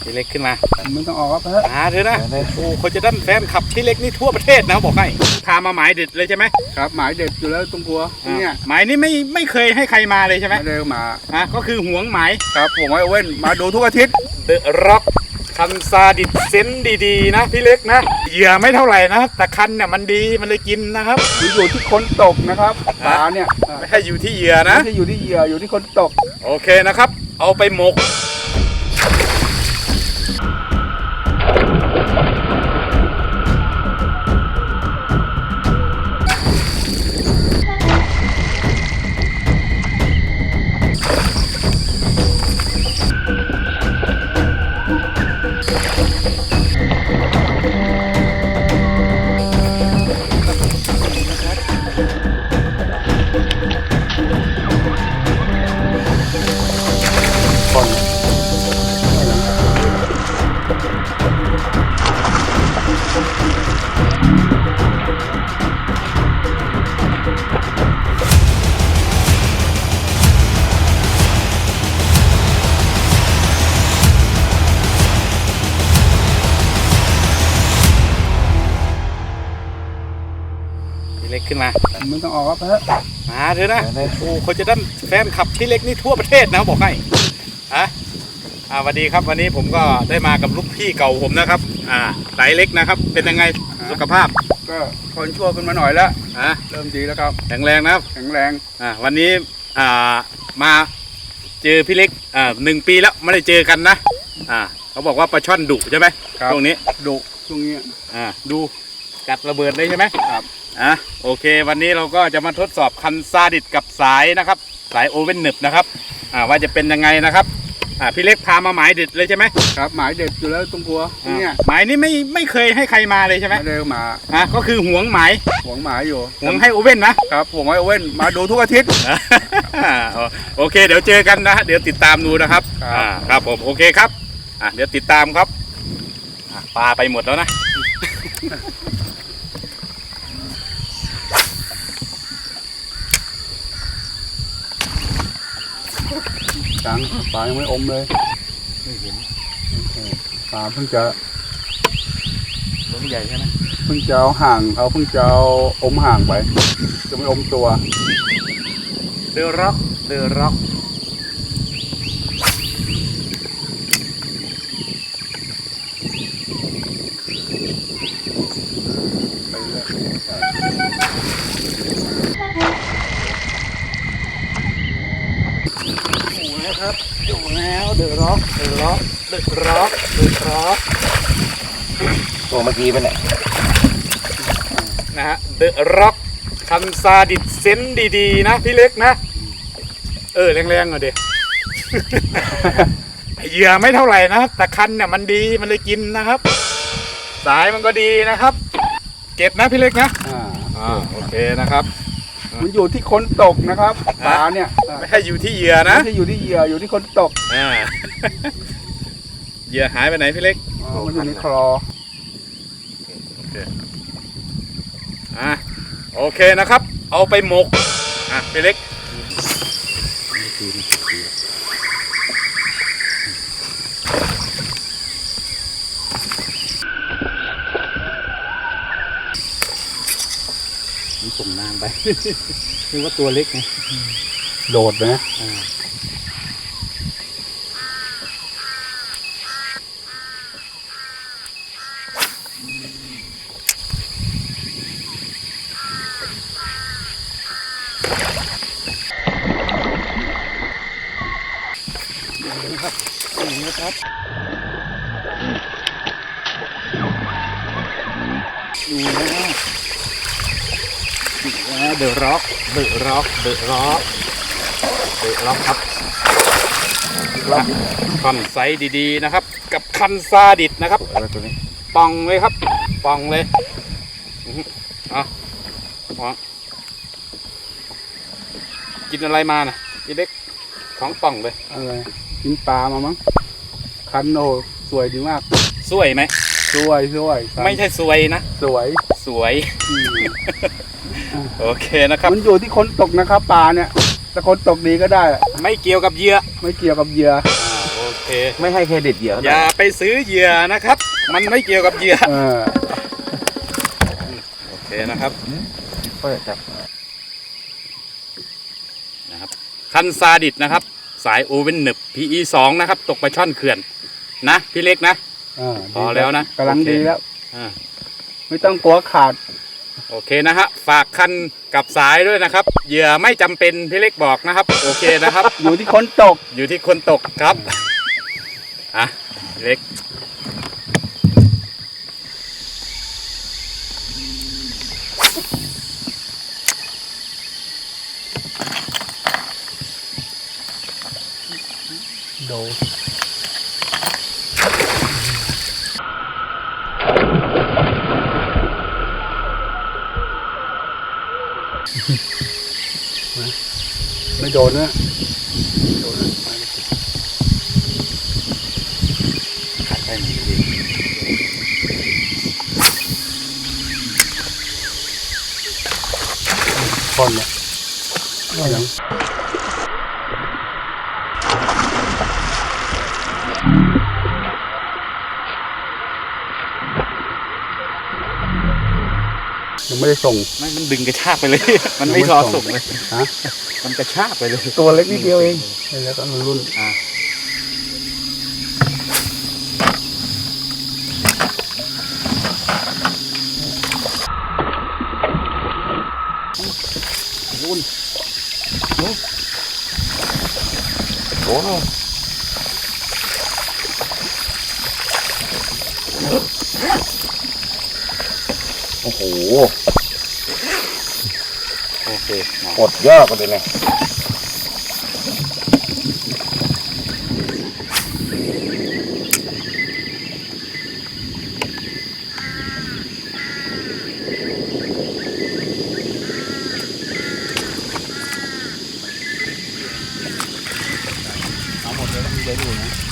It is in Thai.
พี่เล็กขึ้นมาไม่ต้องออกครับเพื่อหาเถอะนะโอ้คนจะด้านแฟนขับพี่เล็กนี่ทั่วประเทศนะบอกให้พามาหมายเด็ดเลยใช่ไหมครับหมายเด็ดอยู่แล้วตรงกัวเนี่ยหมายนี้ไม่ไม่เคยให้ใครมาเลยใช่ไหมไม่ได้มาอะก็คือหวงหมายครับผมไอ้เว้นมาดูทุกอาทิตย์เดอะร็อกคันซาดิดเซนดีๆ นะพี่เล็กนะเหยื่อไม่เท่าไหร่นะแต่คันเนี่ยมันดีมันเลยกินนะครับมันอยู่ที่คนตกนะครับปลาเนี่ยอ่าไม่ใช่อยู่ที่เหยื่อนะไม่ใช่อยู่ที่เหยื่ออยู่ที่คนตก โอเคนะครับ เอาไปหมก พี่เล็กขึ้นมาไม่ต้องออกครับเพื่อหาเถอะนะโอ้คนจะด้านแฟนขับพี่เล็กนี่ทั่วประเทศนะบอกให้ อะอ่าสวัสดีครับวันนี้ผมก็ได้มากับลูกพี่เก่าผมนะครับ อ่าไตเล็กนะครับ เป็นยังไงสุขภาพก็คนชั่วขึ้นมาหน่อยแล้วอะเริ่มดีแล้วครับ แข็งแรงนะครับแข็งแรงอ่าวันนี้อ่ามาเจอพี่เล็กอ่าหนึ่งปีแล้วไม่ได้เจอกันนะอ่าเขาบอกว่าปลาช่อนดุใช่ไหมครับ ตรงนี้ดุช่วงนี้อ่าดูกัดระเบิดเลยใช่ไหมครับอะโอเค วันนี้เราก็จะมาทดสอบคันซาดิสกับสายนะครับ สายโอเว่นหนึบนะครับอ่าว่าจะเป็นยังไงนะครับ อ่าพี่เล็กพามาหมายเด็ดเลยใช่ไหมครับหมายเด็ดอยู่แล้วตรงกัวอ่าเนี่ยหมายนี้ไม่ไม่เคยให้ใครมาเลยใช่ไหมไม่ได้มาอะก็คือหวงหมายหวงหมายอยู่หวงให้โอเว่นนะครับผมไอ้เว้นมาดูทุกอาทิตย์โอเค เดี๋ยวเจอกันนะฮะเดี๋ยวติดตามดูนะครับครับอ่าครับผมโอเคครับอะเดี๋ยวติดตามครับอะปลาไปหมดแล้วนะ จังปลายังไม่อมเลยปลาเพิ่งจะหวงใหญ่ใช่ไหมเพิ่งจะเอาห่างเอาเพิ่งจะเอาอมห่างไปจะไม่อมตัวเดอะร็อกเดอะร็อกไปเรื่อยอยู่นะครับอยู่แล้วเดอะ ร็อกเดอะร็อกเดอะร็อกเดอะร็อกตัวเมื่อกี้ไปไหนนะฮะเดอะร็อกคันซาดิดเซนดีๆ นะ พี่เล็กนะ เออ แรงๆหน่อยเด็เหยื่อไม่เท่าไหร่นะ แต่คันเนี่ยมันดีมันเลยกินนะครับ สายมันก็ดีนะครับ เก็บนะพี่เล็กนะ อ่าอ่าโอเคนะครับ มันอยู่ที่คนตกนะครับปลาเนี่ยอ่าไม่ใช่อยู่ที่เหยื่อนะไม่ใช่อยู่ที่เหยื่ออยู่ที่คนตกอ่าเหยื่อหายไปไหนพี่เล็กอ๋อมันอยู่ในคลออะโอเคนะครับ เอาไปหมกอะพี่เล็ก มันส่งนานไป คือว่าตัวเล็กไงโดดนะนะครับนี่นะครับดูนะดูนะ เดอะร็อกเดอะร็อกเดอะร็อกเดอะร็อกครับคันไซส์ดีๆนะครับ กับคันซาดิดนะครับอะไรตัวนี้ปองเลยครับปองเลยอื้อหือเอาวางกินอะไรมาน่ะพี่เล็กท้องป่องเลยอะไรกินปลามามั้งคันโอสวยดีมากสวยไหมสวยสวยครับไม่ใช่สวยนะ สวยสวยอืม โอเคนะครับ มันอยู่ที่คนตกนะครับปลาเนี่ยถ้าคนตกดีก็ได้ไม่เกี่ยวกับเหยื่อไม่เกี่ยวกับเหยื่ออ่าโอเคเค ไม่ให้เครดิตเหยื่อเขาหอน่ย่าไปซื้อเหยื่อนะครับ มันไม่เกี่ยวกับเหยื่อเออโอเคนะครับก็จับนะครับคันซาดิสนะครับ สายโอเว่นหนึบ PE 2นะครับ ตกปลาช่อนเขื่อนนะพี่เล็กนะอ่าพอแล้วนะกำลังโอเค ดีแล้ว อ่าไม่ต้องกลัวขาด โอเคนะฮะฝากคันกับสายด้วยนะครับ เหยื่อไม่จำเป็นพี่เล็กบอกนะครับ โอเคนะครับ อยู่ที่คนตก อยู่ที่คนตกครับอะพี่เล็ก โด ไม่โดนนะไม่โดนนะขาดได้หมดเลยคนเนี่ยยัง ยังไม่ได้ส่ง ไม่มันดึงกระชากไปเลย มันไม่รอส่งเลยฮะ มันกระชากไปเลย ตัวเล็กนิดเดียวเองแล้วก็รุ่นอะรุ่นโอ้โห โอ้โหโอเคมากดยอดกันเลยเนี่ยเอาหมดเลยมีเลยอยู่นะ